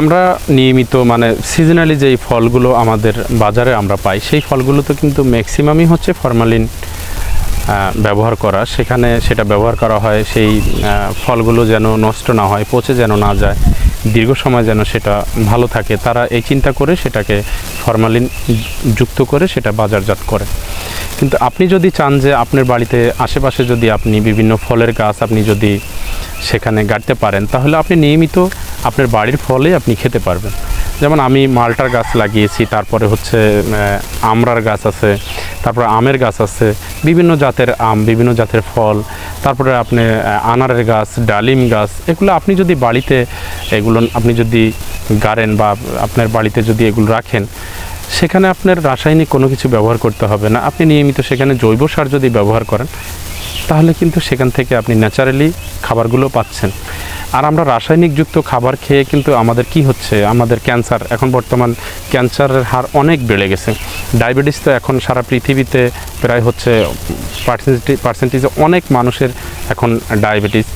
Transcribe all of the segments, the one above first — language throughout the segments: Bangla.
আমরা নিয়মিত মানে সিজনালি যেই ফলগুলো আমাদের বাজারে আমরা পাই, সেই ফলগুলো তো কিন্তু ম্যাক্সিমামই হচ্ছে ফরমালিন ব্যবহার করা। সেখানে সেটা ব্যবহার করা হয়, সেই ফলগুলো যেন নষ্ট না হয়, পচে যেন না যায়, দীর্ঘ সময় যেন সেটা ভালো থাকে। তারা এই চিন্তা করে সেটাকে ফরমালিন যুক্ত করে সেটা বাজারজাত করে। কিন্তু আপনি যদি চান যে আপনার বাড়িতে আশেপাশে যদি আপনি বিভিন্ন ফলের গাছ আপনি যদি সেখানে গাড়তে পারেন, তাহলে আপনি নিয়মিত আপনার বাড়ির ফলে আপনি খেতে পারবেন। যেমন আমি মালটার গাছ লাগিয়েছি, তারপরে হচ্ছে আমরার গাছ আছে, তারপরে আমের গাছ আছে, বিভিন্ন জাতের আম, বিভিন্ন জাতের ফল, তারপরে আপনি আনারের গাছ, ডালিম গাছ, এগুলো আপনি যদি বাড়িতে, এগুলো আপনি যদি গাড়েন বা আপনার বাড়িতে যদি এগুলো রাখেন, সেখানে আপনার রাসায়নিক কোনো কিছু ব্যবহার করতে হবে না। আপনি নিয়মিত সেখানে জৈব সার যদি ব্যবহার করেন, তাহলে কিন্তু সেখান থেকে আপনি ন্যাচারালি খাবারগুলো পাচ্ছেন। আর আমরা রাসায়নিকযুক্ত খাবার খেয়ে কিন্তু আমাদের কি হচ্ছে? আমাদের ক্যান্সার, এখন বর্তমান ক্যান্সারের হার অনেক বেড়ে গেছে। ডায়াবেটিস তো এখন সারা পৃথিবীতে প্রায় হচ্ছে পার্সেন্টেজ অনেক মানুষের এখন ডায়াবেটিস।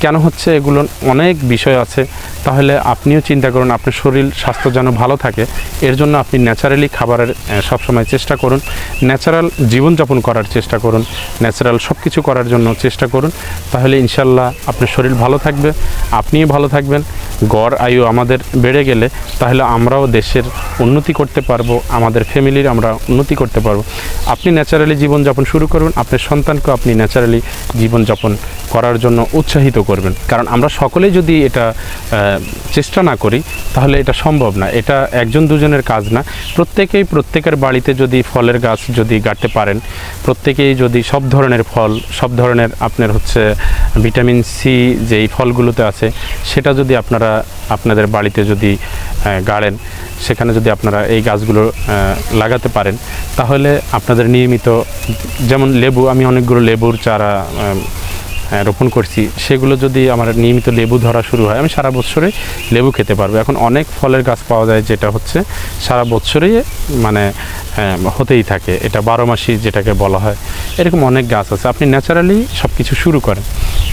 কেন হচ্ছে এগুলো অনেক বিষয় আছে। তাহলে আপনিও চিন্তা করুন, আপনার শরীর, স্বাস্থ্য যেন ভালো থাকে। এর জন্য আপনি ন্যাচারালি খাবারের সবসময় চেষ্টা করুন। ন্যাচারাল জীবনযাপন করার চেষ্টা করুন। ন্যাচারাল সব কিছু করার জন্য চেষ্টা করুন। তাহলে ইনশাল্লাহ আপনার শরীর ভালো থাকবে। আপনিও ভালো থাকবেন। গড় আয়ু আমাদের বেড়ে গেলে তাহলে আমরাও দেশের উন্নতি করতে পারব। আমাদের ফ্যামিলির আমরা উন্নতি করতে পারব। আপনি ন্যাচারালি জীবনযাপন শুরু করবেন আপনার সন্তানকেও আপনি ন্যাচারালি জীবনযাপন করার জন্য উৎসাহিত করবেন। কারণ আমরা সকলে যদি এটা চেষ্টা না করি, তাহলে এটা সম্ভব না। এটা একজন দুজনের কাজ না। প্রত্যেকেই প্রত্যেকের বাড়িতে যদি ফলের গাছ যদি গাড়তে পারেন, প্রত্যেকেই যদি সব ধরনের ফল, সব ধরনের আপনার হচ্ছে ভিটামিন সি যেই ফলগুলোতে আছে, সেটা যদি আপনারা, আপনাদের বাড়িতে যদি গাড়েন সেখানে যদি আপনারা এই গাছগুলো লাগাতে পারেন তাহলে আপনাদের নিয়মিত যেমন লেবু আমি অনেকগুলো লেবুর চারা হ্যাঁ, রোপণ করছি সেগুলো যদি আমার নিয়মিত লেবু ধরা শুরু হয় আমি সারা বছরে লেবু খেতে পারব। এখন অনেক ফলের গাছ পাওয়া যায় যেটা হচ্ছে সারা বছরই মানে হ্যাঁ, হতেই থাকে। এটা বারো মাসি যেটাকে বলা হয়। এরকম অনেক গাছ আছে। আপনি ন্যাচারালি সব কিছু শুরু করেন।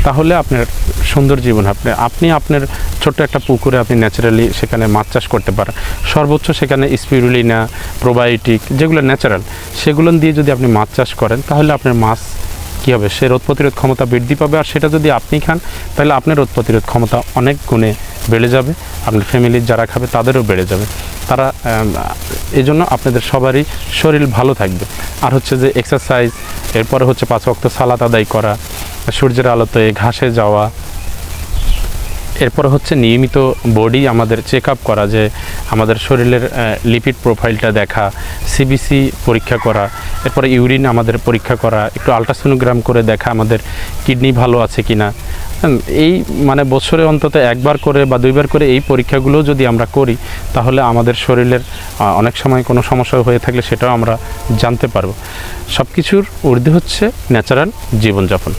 তাহলে আপনার সুন্দর জীবন আপনি আপনি আপনার ছোট্ট একটা পুকুরে আপনি ন্যাচারালি সেখানে মাছ চাষ করতে পারেন। সর্বোচ্চ সেখানে স্পিরুলিনা প্রোবায়োটিক যেগুলো ন্যাচারাল সেগুলো দিয়ে যদি আপনি মাছ চাষ করেন, তাহলে আপনার মাছ কী হবে? সে রোগ প্রতিরোধ ক্ষমতা বৃদ্ধি পাবে। আর সেটা যদি আপনি খান, তাহলে আপনার রোগ প্রতিরোধ ক্ষমতা অনেক গুণে বেড়ে যাবে। আপনার ফ্যামিলির যারা খাবে, তাদেরও বেড়ে যাবে। তারা এই জন্য আপনাদের সবারই শরীর ভালো থাকবে। আর হচ্ছে যে এক্সারসাইজ এরপরে হচ্ছে পাঁচ ওয়াক্ত সালাত আদায় করা, সূর্যের আলোতে ঘাসে যাওয়া এরপরে হচ্ছে নিয়মিত বডি আমাদের চেক আপ করা যে আমাদের শরীরের লিপিড প্রোফাইলটা দেখা সিবিসি পরীক্ষা করা, এরপরে ইউরিন আমাদের পরীক্ষা করা, একটু আলট্রাসোনোগ্রাম করে দেখা আমাদের কিডনি ভালো আছে কি না এই মানে বছরে অন্তত একবার করে বা দুইবার করে এই পরীক্ষাগুলো যদি আমরা করি, তাহলে আমাদের শরীরের অনেক সময় কোনো সমস্যা হয়ে থাকলে সেটাও আমরা জানতে পারব। সব কিছুর ঊর্ধ্বে হচ্ছে ন্যাচারাল জীবনযাপন।